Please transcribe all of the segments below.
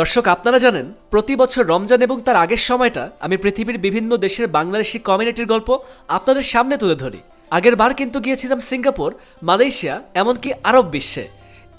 দর্শক, আপনারা জানেন, প্রতি বছর রমজান এবং তার আগের সময়টা আমি পৃথিবীর বিভিন্ন দেশের বাংলাদেশি কমিউনিটির গল্প আপনাদের সামনে তুলে ধরি। আগের বার কিন্তু গিয়েছিলাম সিঙ্গাপুর, মালয়েশিয়া, এমনকি আরব বিশ্বে।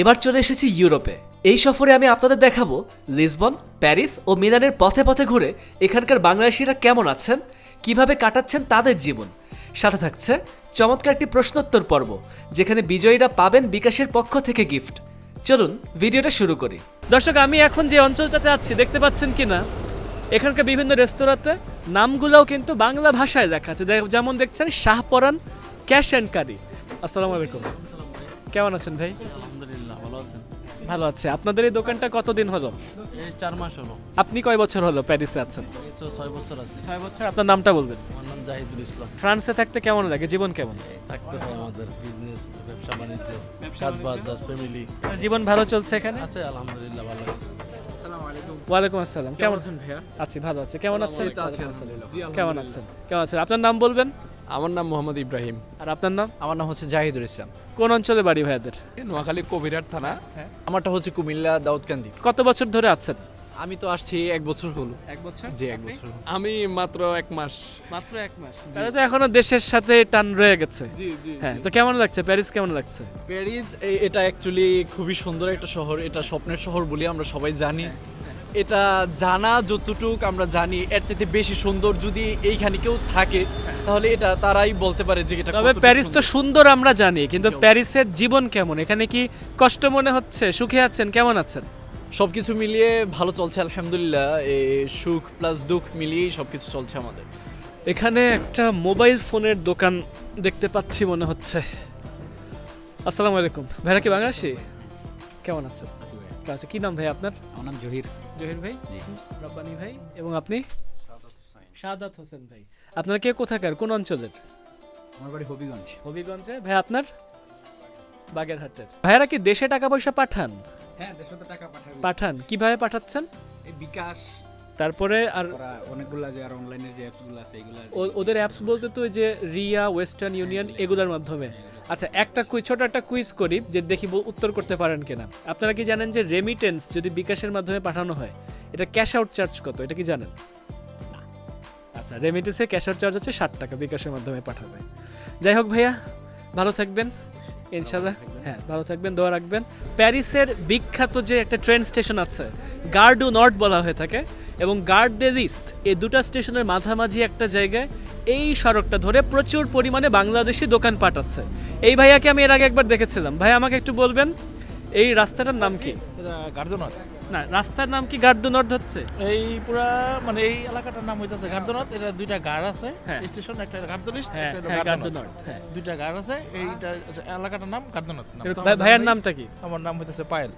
এবার চলে এসেছি ইউরোপে। এই সফরে আমি আপনাদের দেখাবো লিসবন, প্যারিস ও মিলানের পথে পথে ঘুরে এখানকার বাংলাদেশিরা কেমন আছেন, কীভাবে কাটাচ্ছেন তাদের জীবন। সাথে থাকছে চমৎকার একটি প্রশ্নোত্তর পর্ব, যেখানে বিজয়ীরা পাবেন বিকাশের পক্ষ থেকে গিফট চলুন, ভিডিওটা শুরু করি। দর্শক, আমি এখন যে অঞ্চলটাতে আছি, দেখতে পাচ্ছেন কি না এখানকার বিভিন্ন রেস্তোরাঁতে নামগুলোও কিন্তু বাংলা ভাষায় দেখাচ্ছে যেমন দেখছেন শাহপরান ক্যাশ অ্যান্ড কারি আসসালামু আলাইকুম। কেমন আছেন ভাই? ভালো আছে। আপনাদের এই দোকানটা কতদিন হলো? এই চার মাস হলো। আপনি কয় বছর হলো প্যারিসে আছেন? ছয় বছর আছে। ছয় বছর আপনার নামটা বলবেন? আমার নাম জাহিদুল ইসলাম। ফ্রান্সে থাকতে কেমন লাগে? জীবন কেমন? থাকতে হয় আমাদের বিজনেস ব্যবসা বাণিজ্য কাজ বাজ ফ্যামিলি জীবন ভালো চলছে এখানে? আছে আলহামদুলিল্লাহ ভালো ওয়ালাইকুম আসসালাম। কেমন আছেন ভাইয়া? আছি ভালো আছি। কেমন আছেন? কেমন আছেন? কেমন আছেন? আপনার নাম বলবেন? আমার নাম মোহাম্মদ ইব্রাহিম। আর আপনার নাম? আমার নাম হচ্ছে জাহিদুল ইসলাম। কোন অঞ্চলে বাড়ি ভাইয়াদের নোয়াখালী কবিরাট থানা। হ্যাঁ। আমারটা হচ্ছে কুমিল্লা দাউদকান্দি। কত বছর ধরে আছেন? আমি তো আসছি এক বছর হলো। এক বছর? জি এক বছর আমি মাত্র এক মাস। মাত্র এক মাস। তাহলে তো এখনও দেশের সাথে টান রয়ে গেছে। জি জি হ্যাঁ তো কেমন লাগছে? প্যারিস কেমন লাগছে? প্যারিস এটা অ্যাকচুয়ালি খুবই সুন্দর একটা শহর। এটা স্বপ্নের শহর বলে আমরা সবাই জানি। এটা জানা যতটুক আমরা জানি এর চাইতে বেশি সুন্দর যদি এইখানে কেউ থাকে তাহলে এটা তারাই বলতে পারে যে এটা তবে প্যারিস তো সুন্দর। আমরা জানি কিন্তু প্যারিসের জীবন কেমন? এখানে কি কষ্ট মনে হচ্ছে? সুখে আছেন? কেমন আছেন? সবকিছু মিলিয়ে ভালো চলছে আলহামদুলিল্লাহ। এই সুখ প্লাস দুঃখ মিলিয়েই সবকিছু চলছে আমাদের। এখানে একটা মোবাইল ফোনের দোকান দেখতে পাচ্ছি মনে হচ্ছে। আসসালামু আলাইকুম। ভাইরা কি বাংলাদেশি? কেমন আছেন? কেমন আছেন? কি নাম ভাই আপনার? আমার নাম জহির। জহির ভাই রব্বানি ভাই এবং আপনি? সাদাত হোসেন। ভাই। আপনার কে কোথাকার? কোন অঞ্চলের? আমার বাড়ি হবিগঞ্জ। হবিগঞ্জে। ভাই আপনার? বাগেরহাটের। ভাইরা কি দেশে টাকা পয়সা পাঠান? হ্যাঁ দেশে তো টাকা পাঠান পাঠান। কীভাবে পাঠাচ্ছেন? এই বিকাশ তারপরে আর অনেকগুলা যে আর অনলাইনের যে অ্যাপসগুলো আছে এইগুলা ও- ওদের অ্যাপস বলতে তো যে রিয়া ওয়েস্টার্ন ইউনিয়ন এগুলোর মাধ্যমে। আচ্ছা একটা কুই ছোট একটা কুইজ করি যে দেখি উত্তর করতে পারেন কিনা। আপনারা কি জানেন যে রেমিটেন্স যদি বিকাশের মাধ্যমে পাঠানো হয় এটা ক্যাশ আউট চার্জ কত? এটা কি জানেন? আচ্ছা রেমিটেন্সে ক্যাশ আউট চার্জ হচ্ছে ষাট টাকা বিকাশের মাধ্যমে পাঠাবে। যাই হোক ভাইয়া ভালো থাকবেন। ইনশাল্লাহ হ্যাঁ ভালো থাকবেন দোয়া রাখবেন। প্যারিসের বিখ্যাত যে একটা ট্রেন স্টেশন আছে গার্ডু নর্থ বলা হয়ে থাকে এবং গার্ড দে লিস্ট এই দুটো স্টেশনের মাঝামাঝি একটা জায়গায় এই সড়কটা ধরে প্রচুর পরিমাণে বাংলাদেশি দোকান পাঠাচ্ছে এই ভাইয়াকে আমি এর আগে একবার দেখেছিলাম। ভাই আমাকে একটু বলবেন এই রাস্তাটার নাম কি? গার্দনাথ না রাস্তার নাম কি গার্ডু নর্থ হচ্ছে? এই পুরা মানে এই এলাকাটার নাম হইতাছে গার্দনাথ এটা দুইটা গার্ড আছে হ্যাঁ। স্টেশন একটা গার্দনিস্ট হ্যাঁ একটা হ্যাঁ গার্ডু গার্দনাথ হ্যাঁ। দুইটা গাড় আছে এইটা এলাকাটার নাম গার্দনাথ আমার ভাইয়ার নামটা কি? আমার নাম হইতাছে পায়েল।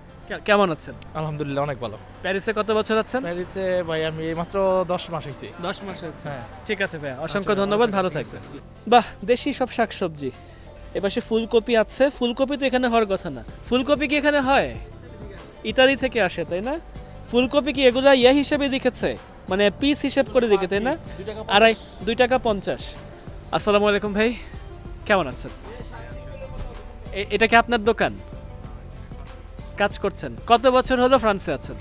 কেমন আছেন? আলহামদুলিল্লাহ অনেক ভালো। প্যারিসে কত বছর আছেন? প্যারিসে ভাই আমি মাত্র দশ মাস হয়েছি দশ মাস আছে হ্যাঁ। ঠিক আছে ভাইয়া অসংখ্য ধন্যবাদ ভালো থাকবেন। বাহ দেশি সব শাকসবজি। এপাশে ফুলকপি আছে ফুলকপি তো এখানে হওয়ার কথা না। ফুলকপি কি এখানে হয়? ইতালি থেকে আসে তাই না? ফুলকপি কি এগুলা ইয়া হিসেবে লিখেছে? মানে পিস হিসেব করে দিকে তাই না? আড়াই দুই টাকা পঞ্চাশ। আসসালামু আলাইকুম ভাই কেমন আছেন? এটা কি আপনার দোকান? কাজ করছেন। কত বছর হলো ফ্রান্সে আছেন?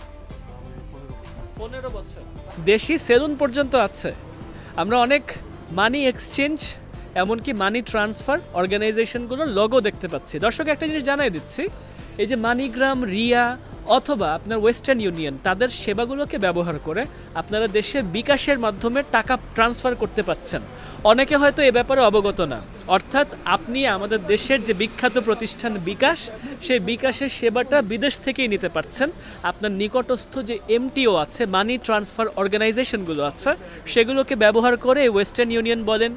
পনেরো বছর। দেশি সেলুন পর্যন্ত আছে। আমরা অনেক মানি এক্সচেঞ্জ এমনকি মানি ট্রান্সফার অর্গানাইজেশনগুলোর লগো দেখতে পাচ্ছি। দর্শক, একটা জিনিস জানাই দিচ্ছি। এই যে মানিগ্রাম রিয়া অথবা আপনার ওয়েস্টার্ন ইউনিয়ন তাদের সেবাগুলোকে ব্যবহার করে আপনারা দেশে বিকাশের মাধ্যমে টাকা ট্রান্সফার করতে পাচ্ছেন। অনেকে হয়তো এ ব্যাপারে অবগত না। অর্থাৎ আপনি আমাদের দেশের যে বিখ্যাত প্রতিষ্ঠান বিকাশ, সেই বিকাশের সেবাটা বিদেশ থেকেই নিতে পারছেন। আপনার নিকটস্থ যে এমটিও আছে মানি ট্রান্সফার অর্গানাইজেশনগুলো আছে, সেগুলোকে ব্যবহার করে ওয়েস্টার্ন ইউনিয়ন বলেন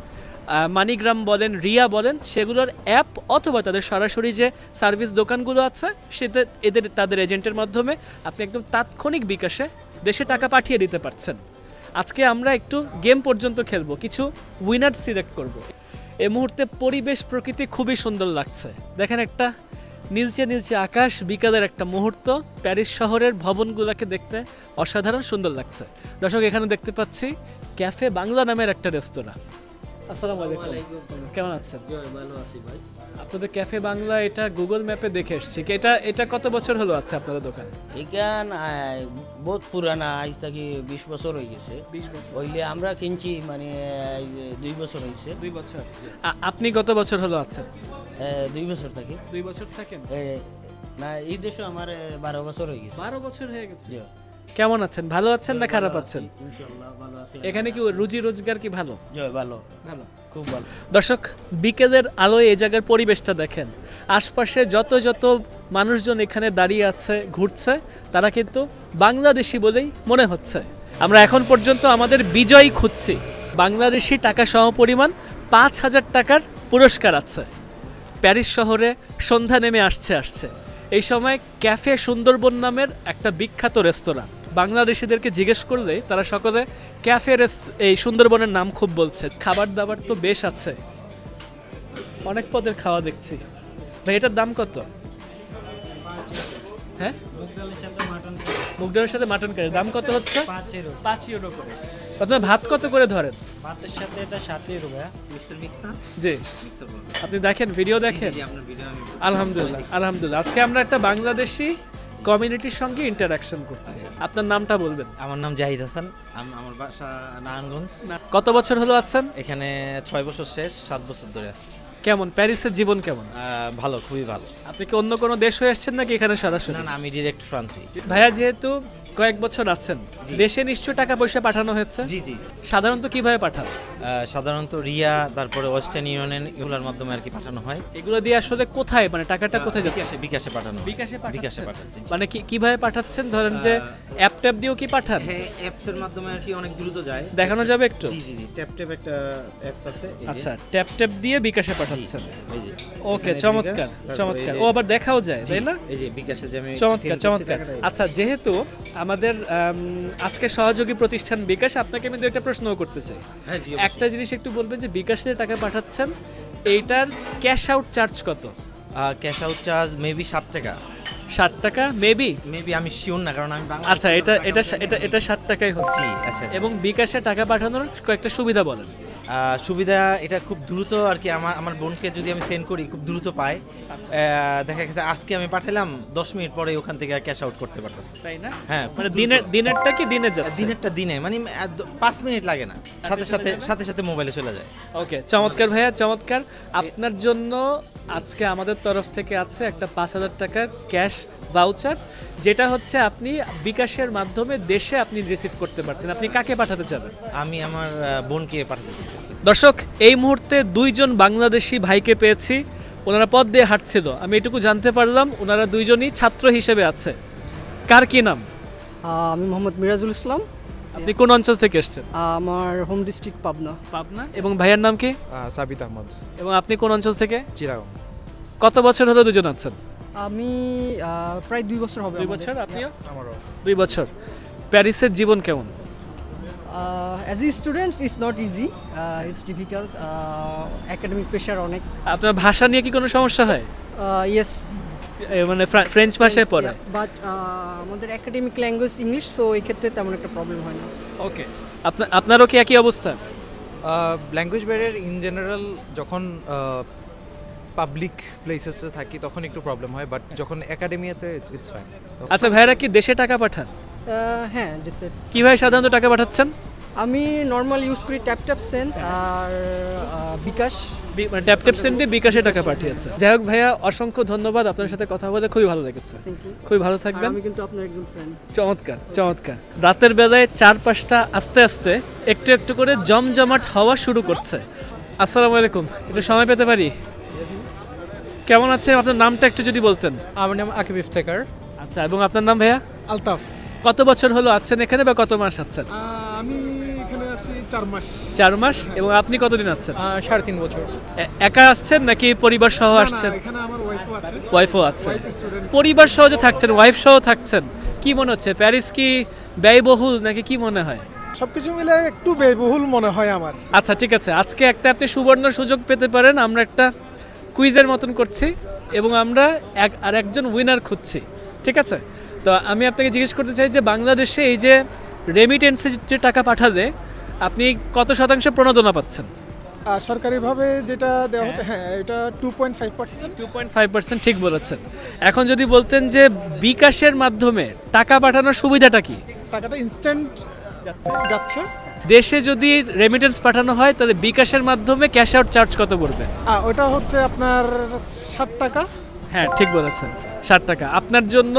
মানিগ্রাম বলেন, রিয়া বলেন, সেগুলোর অ্যাপ অথবা তাদের সরাসরি যে সার্ভিস দোকানগুলো আছে, সেতে এদের তাদের এজেন্টের মাধ্যমে আপনি একদম তাৎক্ষণিক বিকাশে দেশে টাকা পাঠিয়ে দিতে পারছেন। আজকে আমরা একটু গেম পর্যন্ত খেলব, কিছু উইনার সিলেক্ট করব। এই মুহূর্তে পরিবেশ প্রকৃতি খুবই সুন্দর লাগছে। দেখেন একটা নীলচে নীলচে আকাশ, বিকালের একটা মুহূর্ত, প্যারিস শহরের ভবনগুলোকে দেখতে অসাধারণ সুন্দর লাগছে। দর্শক, এখানে দেখতে পাচ্ছি ক্যাফে বাংলা নামের একটা রেস্তোরাঁ। আসসালামু আলাইকুম। কেমন আছেন? ভালো আছি ভাই। আপনাদের ক্যাফে বাংলা এটা গুগল ম্যাপে দেখে এসছি। এটা এটা কত বছর হলো আছে আপনাদের দোকান? এখান বহুত পুরানা আজ থেকে বিশ বছর হয়ে গেছে। হইলে আমরা কিনছি মানে দুই বছর হয়েছে। দুই বছর। আপনি কত বছর হলো আছেন? দুই বছর থাকি। দুই বছর থাকেন? না এই দেশে আমার বারো বছর হয়ে গেছে। বারো বছর হয়ে গেছে। কেমন আছেন? ভালো আছেন না খারাপ আছেন? এখানে কি রুজি রোজগার কি ভালো? ভালো। ভালো। খুব ভালো। দর্শক বিকেলের আলোয় এই জায়গার পরিবেশটা দেখেন। আশপাশে যত যত মানুষজন এখানে দাঁড়িয়ে আছে ঘুরছে তারা কিন্তু বাংলাদেশি বলেই মনে হচ্ছে। আমরা এখন পর্যন্ত আমাদের বিজয় খুঁজছি। বাংলাদেশি টাকা সমপরিমাণ পাঁচ হাজার টাকার পুরস্কার আছে। প্যারিস শহরে সন্ধ্যা নেমে আসছে আসছে। এই সময় ক্যাফে সুন্দরবন নামের একটা বিখ্যাত রেস্তোরাঁ। বাংলাদেশিদেরকে জিজ্ঞেস করলে তারা সকলে ক্যাফে রেস- এই সুন্দরবনের নাম খুব বলছে। খাবার দাবার তো বেশ আছে। অনেক পদের খাওয়া দেখছি। ভাই এটার দাম কত? হ্যাঁ? মুগ ডালের সাথে মাটন কারি দাম কত হচ্ছে? পাঁচ ইউরো। করে। আপনার ভাত কত করে ধরেন? ভাতের সাথে এটা সাত ইউরো ভাইয়া। মিক্স না? জি। আপনি দেখেন ভিডিও দেখেন? আলহামদুলিল্লাহ আলহামদুলিল্লাহ। আজকে আমরা একটা বাংলাদেশি কমিউনিটির সঙ্গে ইন্টারাকশন করছে। আপনার নামটা বলবেন। আমার নাম জাহিদ হাসান। আমার বাসা নারায়ণগঞ্জ। কত বছর হলো আছেন? এখানে ছয় বছর শেষ সাত বছর ধরে আছি। কেমন? প্যারিসের জীবন কেমন? ভালো খুবই ভালো। আপনি কি অন্য কোনো দেশ হয়ে এসেছেন নাকি এখানে সরাসরি? না না আমি ডিরেক্ট ফ্রান্সি ভাইয়া যেহেতু কয়েক বছর আছেন। দেশে নিশ্চয় টাকা পয়সা পাঠানো হয়েছে? জি জি। সাধারণত কীভাবে পাঠান? সাধারণত রিয়া তারপরে ওয়েস্টার্ন ইউনিয়ন এগুলোর মাধ্যমে আর কি পাঠানো হয়। এগুলো দিয়ে আসলে কোথায়? মানে টাকাটা কোথায় যাচ্ছে? বিকাশে বিকাশে পাঠানো বিকাশে বিকাশে পাঠাচ্ছেন? মানে কি কীভাবে পাঠাচ্ছেন? ধরেন যে অ্যাপ ট্যাপ দিয়েও কি পাঠান? হ্যাঁ অ্যাপসের মাধ্যমে আর কি অনেক দ্রুত যায়। দেখানো যাবে একটু? জি জি জি। ট্যাপ ট্যাপ একটা অ্যাপস আছে আচ্ছা ট্যাপ ট্যাপ দিয়ে বিকাশে পাঠাচ্ছেন। ওকে চমৎকার চমৎকার। ও আবার দেখাও যায় তাই না? এই যে বিকাশে যে আমি চমৎকার চমৎকার। আচ্ছা যেহেতু আমাদের আম, আজকে সহযোগী প্রতিষ্ঠান বিকাশ আপনাকে আমি একটা প্রশ্ন করতে চাই। হ্যাঁ একটা জিনিস একটু বলবেন যে বিকাশে টাকা পাঠাচ্ছেন এইটার ক্যাশ আউট চার্জ কত? ক্যাশ আউট চার্জ মেবি ষাট টাকা। ষাট টাকা? মেবি মেবি আমি শিওর না কারণ আমি আচ্ছা এটা এটা এটা এটা ষাট টাকাই হচ্ছে আচ্ছা। এবং বিকাশে টাকা পাঠানোর কয়েকটা সুবিধা বলেন। সুবিধা এটা খুব দ্রুত আর কি আমার আমার বোনকে যদি আমি সেন্ড করি খুব দ্রুত পাই আচ্ছা। দেখা গেছে আজকে আমি পাঠালাম দশ মিনিট পরে ওখান থেকে ক্যাশ আউট করতে পারতাম তাই না? হ্যাঁ মানে দিনের দিনেরটা কি দিনে যাচ্ছে? দিনেরটা দিনে মানে পাঁচ মিনিট লাগে না। সাথে সাথে সাথে সাথে মোবাইলে চলে যায়। ওকে চমৎকার ভাইয়া চমৎকার। আপনার জন্য আজকে আমাদের তরফ থেকে আছে একটা পাঁচ হাজার টাকার ক্যাশ ভাউচার যেটা হচ্ছে আপনি বিকাশের মাধ্যমে দেশে আপনি রিসিভ করতে পারছেন। আপনি কাকে পাঠাতে চাবেন? আমি আমার বোনকে পাঠাতে দর্শক এই মুহূর্তে দুইজন বাংলাদেশি ভাইকে পেয়েছি। ওনারা পথ দিয়ে হাঁটছিল। আমি এটুকু জানতে পারলাম ওনারা দুইজনই ছাত্র হিসেবে আছে। কার কি নাম? আমি মোহাম্মদ মিরাজুল ইসলাম। আপনি কোন অঞ্চল থেকে এসেছেন? আমার হোম ডিস্ট্রিক্ট পাবনা। পাবনা? এবং ভাইয়ের নাম কি? সাবিত আহমদ। এবং আপনি কোন অঞ্চল থেকে? চিরাগং। কত বছর হলো দুজন আছেন? আমি প্রায় দুই বছর হবে দুই বছর? আপনিও? আমারও। দুই বছর। প্যারিসের জীবন কেমন? As a students it's not easy it's difficult academic pressure অনেক। আপনার ভাষা নিয়ে কি কোনো সমস্যা হয়? ইয়েস মানে ফ্রেঞ্চ ভাষায় পড়ে? বাট আমাদের একাডেমিক ল্যাঙ্গুয়েজ ইংলিশ সো এই ক্ষেত্রে তেমন একটা প্রবলেম হয় না। ওকে আপনার আপনারও কি একই অবস্থা? ল্যাঙ্গুয়েজ ব্যারিয়ার ইন জেনারেল যখন পাবলিক প্লেসেসে থাকি তখন একটু প্রবলেম হয় বাট যখন একাডেমিয়াতে ইটস ফাইন আচ্ছা ভাইরা কি দেশে টাকা পাঠান? হ্যাঁ কীভাবে সাধারণত টাকা পাঠাচ্ছেন? আমি নর্মাল ইউজ করি ট্যাপ ট্যাপ সেন্ট আর বিকাশ। মানে ট্যাপ ট্যাপ সেন্টে বিকাশে টাকা পাঠিয়েছে। যাই হোক ভাইয়া অসংখ্য ধন্যবাদ আপনার সাথে কথা বলে খুবই ভালো লেগেছে। খুবই ভালো থাকবেন। আমি কিন্তু আপনার একজন ফ্রেন্ড চমৎকার চমৎকার। রাতের বেলায় চার পাঁচটা আস্তে আস্তে একটু একটু করে জমজমাট হওয়া শুরু করছে। আসসালামু আলাইকুম একটু সময় পেতে পারি? কেমন আছে আপনার নামটা একটু যদি বলতেন। আমার নাম আকিব ইফতেকার আচ্ছা এবং আপনার নাম ভাইয়া? আলতাফ। কত বছর হলো আছেন এখানে বা কত মাস আছেন? আমি চার মাস। চার মাস এবং আপনি কতদিন আছেন? সাড়ে তিন বছর। একা আসছেন নাকি পরিবার সহ আসছেন? ওয়াইফও আছে। পরিবার সহ যে থাকছেন ওয়াইফ সহ থাকছেন কি মনে হচ্ছে? প্যারিস কি ব্যয়বহুল নাকি কি মনে হয়? সবকিছু মিলে একটু ব্যয়বহুল মনে হয় আমার। আচ্ছা ঠিক আছে। আজকে একটা আপনি সুবর্ণ সুযোগ পেতে পারেন। আমরা একটা কুইজের মতন করছি এবং আমরা এক আর একজন উইনার খুঁজছি। ঠিক আছে? তো আমি আপনাকে জিজ্ঞেস করতে চাই যে বাংলাদেশে এই যে রেমিটেন্সে যে টাকা পাঠালে আপনি কত শতাংশ প্রণোদনা পাচ্ছেন? সরকারিভাবে যেটা দেওয়া হচ্ছে হ্যাঁ এটা two point five percent two point five percent ঠিক বলেছেন। এখন যদি বলতেন যে বিকাশের মাধ্যমে টাকা পাঠানোর সুবিধাটা কি? টাকাটা ইনস্ট্যান্ট যাচ্ছে। দেশে যদি রেমিটেন্স পাঠানো হয় তাহলে বিকাশের মাধ্যমে ক্যাশ আউট চার্জ কত পড়বে? ওটা হচ্ছে আপনার ষাট টাকা। হ্যাঁ ঠিক বলেছেন ষাট টাকা। আপনার জন্য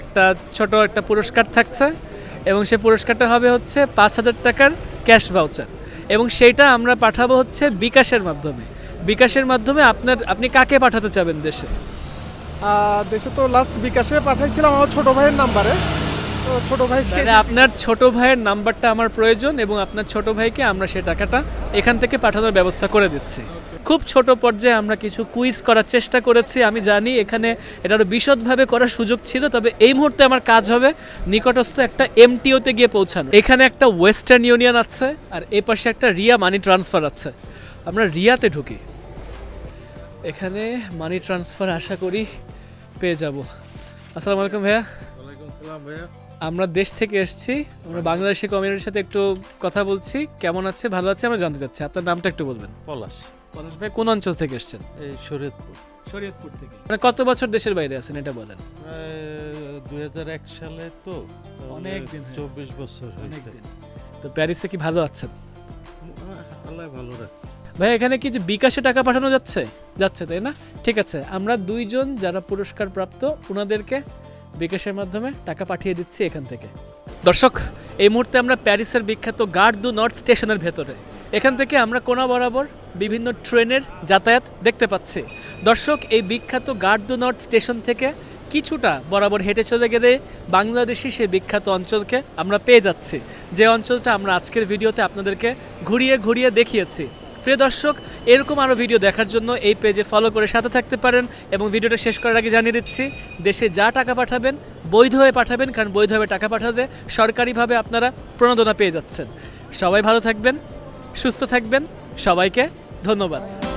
একটা ছোট একটা পুরস্কার থাকছে এবং সেই পুরস্কারটা হবে হচ্ছে পাঁচ হাজার টাকার ক্যাশ ভাউচার। এবং সেটা আমরা পাঠাবো হচ্ছে বিকাশের মাধ্যমে। বিকাশের মাধ্যমে আপনার আপনি কাকে পাঠাতে চাবেন দেশে? দেশে তো লাস্ট বিকাশে পাঠাইছিলাম আমার ছোট ভাইয়ের নাম্বারে। তো ছোট ভাই তাহলে আপনার ছোট ভাইয়ের নাম্বারটা আমার প্রয়োজন এবং আপনার ছোট ভাইকে আমরা সে টাকাটা এখান থেকে পাঠানোর ব্যবস্থা করে দিচ্ছি। খুব ছোট পর্যায়ে আমরা কিছু কুইজ করার চেষ্টা করেছি আমি জানি এখানে এটা আরও বিশদভাবে করার সুযোগ ছিল তবে এই মুহূর্তে আমার কাজ হবে নিকটস্থ একটা এমটিওতে গিয়ে পৌঁছানো। এখানে একটা ওয়েস্টার্ন ইউনিয়ন আছে আর এ পাশে একটা রিয়া মানি ট্রান্সফার আছে। আমরা রিয়াতে ঢুকি। এখানে মানি ট্রান্সফার আশা করি পেয়ে যাব। আসসালামু আলাইকুম ভাইয়া। ভাইয়া। আমরা দেশ থেকে এসেছি আমরা বাংলাদেশি কমিউনিটির সাথে একটু কথা বলছি কেমন আছে ভালো আছে আমরা জানতে চাচ্ছি। আপনার নামটা একটু বলবেন। পলাশ। পলাশ ভাই কোন অঞ্চল থেকে এসেছেন? এই শরীয়তপুর। শরীয়তপুর থেকে। মানে কত বছর দেশের বাইরে আছেন এটা বলেন। প্রায় দুই সালে তো অনেক দিন চব্বিশ বছর হয়েছে। তো প্যারিসে কি ভালো আছেন? আল্লাহ ভালো রাখছে ভাই এখানে কি যে বিকাশে টাকা পাঠানো যাচ্ছে? যাচ্ছে তাই না? ঠিক আছে আমরা দুইজন যারা পুরস্কার প্রাপ্ত ওনাদেরকে বিকাশের মাধ্যমে টাকা পাঠিয়ে দিচ্ছি এখান থেকে। দর্শক এই মুহূর্তে আমরা প্যারিসের বিখ্যাত গার্ড দু নর্থ স্টেশনের ভেতরে। এখান থেকে আমরা কোনা বরাবর বিভিন্ন ট্রেনের যাতায়াত দেখতে পাচ্ছি। দর্শক, এই বিখ্যাত গার্ড নর্থ স্টেশন থেকে কিছুটা বরাবর হেঁটে চলে গেলে বাংলাদেশি সেই বিখ্যাত অঞ্চলকে আমরা পেয়ে যাচ্ছি। যে অঞ্চলটা আমরা আজকের ভিডিওতে আপনাদেরকে ঘুরিয়ে ঘুরিয়ে দেখিয়েছি। প্রিয় দর্শক, এরকম আরও ভিডিও দেখার জন্য এই পেজে ফলো করে সাথে থাকতে পারেন এবং ভিডিওটা শেষ করার আগে জানিয়ে দিচ্ছি, দেশে যা টাকা পাঠাবেন বৈধভাবে পাঠাবেন, কারণ বৈধভাবে টাকা পাঠাতে সরকারিভাবে আপনারা প্রণোদনা পেয়ে যাচ্ছেন। সবাই ভালো থাকবেন, সুস্থ থাকবেন, সবাইকে ধন্যবাদ।